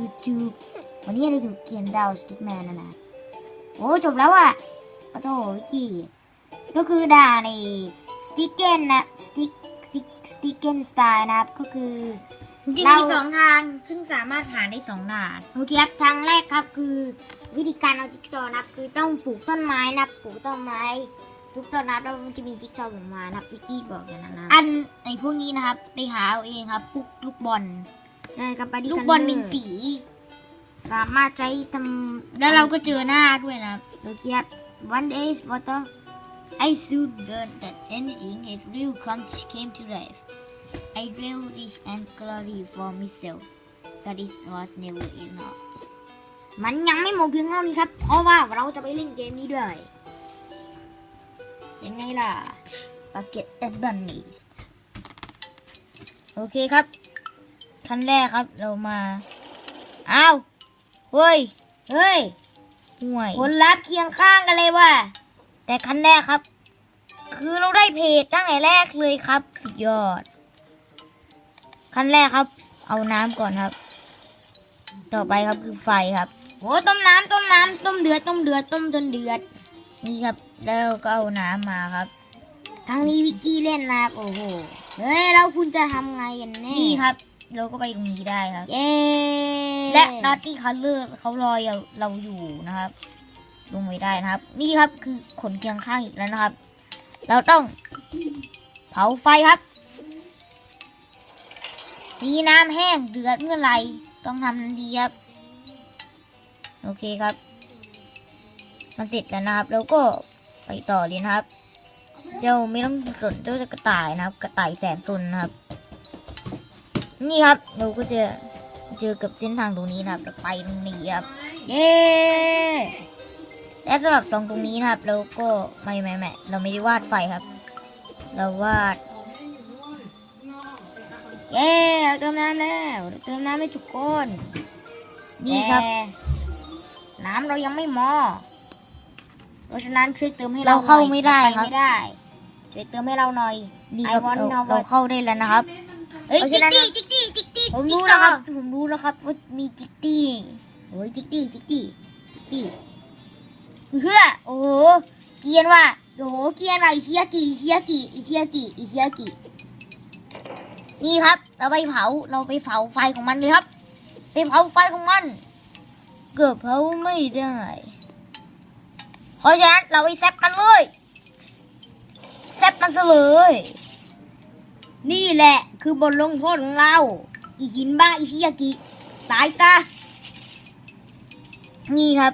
YouTube วันนี้เราอยู่เกียนดาวสติ๊กแมนนะนะโอ้จบแล้วอะปะโถวิกกี้ก็คือด่าในสติ๊กเกนนะสติ๊กสติ๊กสติ๊กเกนสไตล์นะครับก็คือจริงๆเรามีสองทางซึ่งสามารถผ่านได้สองด่านโอเคครับทางแรกครับคือวิธีการเอาจิ๊กซอว์นะครับคือต้องปลูกต้นไม้นะครับปลูกต้นไม้ทุกต้นนะครับแล้วมันจะมีจิ๊กซอว์ออกมานะครับวิกกี้บอกอย่างนั้นนะอันไอพวกนี้นะครับไปหาเอาเองครับปุ๊กลูกบอล ใช่ครับไปดิลูกบอลเป็นสี สามารถใช้ทำแล้วเราก็เจอหน้าด้วยนะครับโอเคครับ one day water I soon learned that anything it real comes came to life I drew this and glory for myself but it was never enough มันยังไม่หมดเพียงเท่านี้ครับ เพราะว่าเราจะไปเล่นเกมนี้ด้วยยังไงล่ะ Bucket and Bunnies โอเคครับ ขั้นแรกครับเรามาอ้าวเฮ้ยเฮ้ยห่วยผลลัพธ์เคียงข้างกันเลยว่ะแต่ขั้นแรกครับ คือเราได้เพจตั้งแต่แรกเลยครับสุดยอด ขั้นแรกครับ เอาน้ำก่อนครับ ต่อไปครับคือไฟครับโอ้ต้มน้ำต้มน้ำต้มเดือดต้มเดือดต้มจนเดือดนี่ครับแล้วเราก็เอาน้ำมาครับครั้งนี้วิกกี้เล่นนะครับโอ้โหเฮ้ยแล้วคุณจะทำไงกันแน่นี่ครับ เราก็ไปตรงนี้ได้ครับ เย้และนัตตี้คัลเลอร์เขารอเราเราอยู่นะครับ ลงไม่ได้นะครับ นี่ครับคือขนเคียงข้างอีกแล้วนะครับ เราต้องเผาไฟครับมีน้ำแห้งเดือดเมื่อไหรต้องทำทันทีครับ โอเคครับ มันเสร็จแล้วนะครับ แล้วก็ไปต่อเลยนะครับ เจ้าไม่ต้องสนเจ้าจะกระต่ายนะครับ กระต่ายแสนสนนะครับ นี่ครับเราก็จะเจอกับเส้นทางตรงนี้นะครับเราไปตรงนี้ครับเย้และสำหรับตรงตรงนี้นะครับ เราก็ไม่ไม่ไม่เราไม่ได้วาดไฟครับ เราวาดเย้เราเติมน้ำแล้วเราเติมน้ำให้ทุกคนนี่ครับแต่น้ำเรายังไม่มอเพราะฉะนั้นช่วยเติมให้เราเราเข้าหน่อยไม่ได้เาครับไม่ได้ช่วยเติมให้เราหน่อยนี่ครับ I want เรา now เราเข้าได้แล้วนะครับ เฮ้ยเพราะจิฉะกนั้นตี้จิกตี้จิกตี้ผมรู้แล้วครับ ผมรู้แล้วครับว่ามีจิกตี้โอ้ยจิกตี้จิกตี้จิกตี้เพื่อโอ้โหเกรียนว่าโอ้โหเกรียนว่ะอิชิยากิอิชิยากิอิชิยากิอิชิยากินี่ครับ เราไปเผาเราไปเผาไฟของมันเลยครับ ไปเผาไฟของมัน เกือบเผาไม่ได้เพราะฉะนั้นเราไปแซบกันเลยแซบมันซะเลย นี่แหละคือบทลงโทษของเรา อีหินบ้าอิชิยากิ ตายซะ นี่ครับ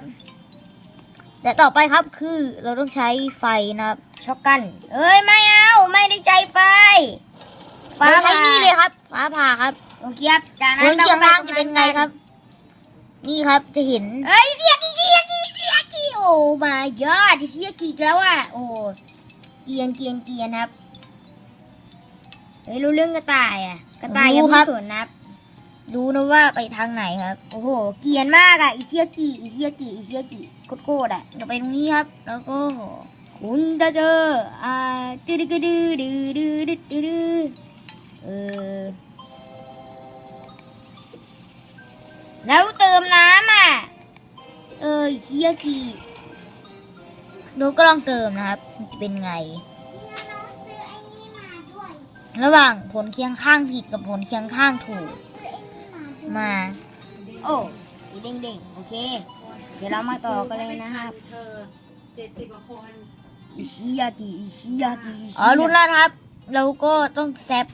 แต่ต่อไปครับคือเราต้องใช้ไฟนะครับ ช็อกกัน เอ้ยไม่เอาไม่ได้ใจไฟเราใช้นี่เลยครับ ฟ้าผ่าครับโอเคครับจากผนั้นลเคียงล่างจะเป็นไงครับ นี่ครับจะเห็น เอ้ยอิชิยากิอิชิยากิอิชิยากิโอ้ my god อิชิยากิอีกแล้วอะโอ้เกรียนเกรียนเกรียนครับ เฮ้ยรู้เรื่องกระต่ายอะ กระต่ายยังไม่บ สนนับดูนะว่าไปทางไหนครับ โอ้โห เกียนมากอะอิเชียกิอิเชียกิอิเชียกิโคตรโคตรอะเราไปตรงนี้ครับ แล้วก็ คุณจะเจอ อ่าดืดดืดดืดดืดดืดเออ แล้วเติมน้ำอะ เอออีเชียกี่หนูก็ลองเติมนะครับมันจะเป็นไง ระหว่างผลเคียงข้างผิดกับผลเคียงข้างถูก มา โอ้อีเด้งเด้งๆโอเค เดี๋ยวเรามาต่อกันเลยนะครับเธอเจ็ดสิบกว่าคนอิชิยากิอิชิยากิอิชิอ๋อรู้แล้วครับ เราก็ต้องแซบ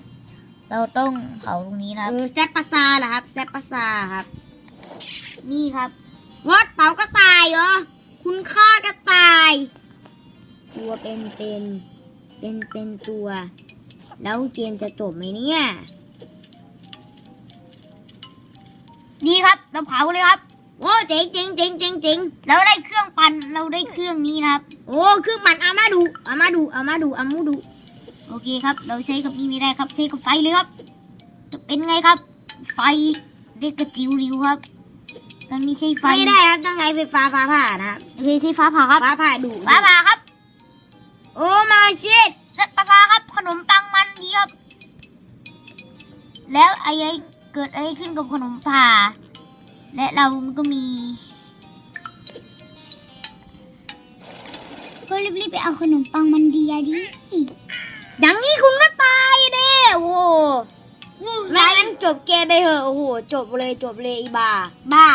เราต้องเผาตรงนี้นะครับเออแซปปาซาเหรอครับแซปปาซาครับ นี่ครับวัดเผากระต่ายเหรอ คุณฆ่ากระต่าย ตัวเป็นเป็นเป็นเป็นตัว แล้วเกมจะจบไหมเนี่ยนี่ครับเราเผาเลยครับ โอ้เจ๋งเจ๋งเจ๋งเจ๋งเจ๋งเราได้เครื่องปั่นเราได้เครื่องนี้นะครับ โอ้คือมันอามาดูอามาดูอามาดูอามูดู โอเคครับ เราใช้กับนี่ไม่ได้ครับ ใช้กับไฟเลยครับ จะเป็นไงครับ ไฟเรียกกระจิวริวครับตอนนี้ใช้ไฟไม่ได้ครับต้องใช้ไฟฟ้าฟ้าผ่านะครับโอเคใช้ฟ้าผ่าครับฟ้าผ่าดูฟ้าผ่าครับ โอ้มาชิดเซ็ตปลาซาครับ ขนมปังมันดี ครับ แล้วอะไรเกิดอะไรขึ้นกับขนมผ่า และเราก็มี ก็รีบๆไปเอาขนมปังมันดีอะดิอย่างนี้คุณก็ตายเด้โอ้โหไม่งั้นจบเกมไปเถอะโอ้โห จบเลยจบเลยอีบาบ้า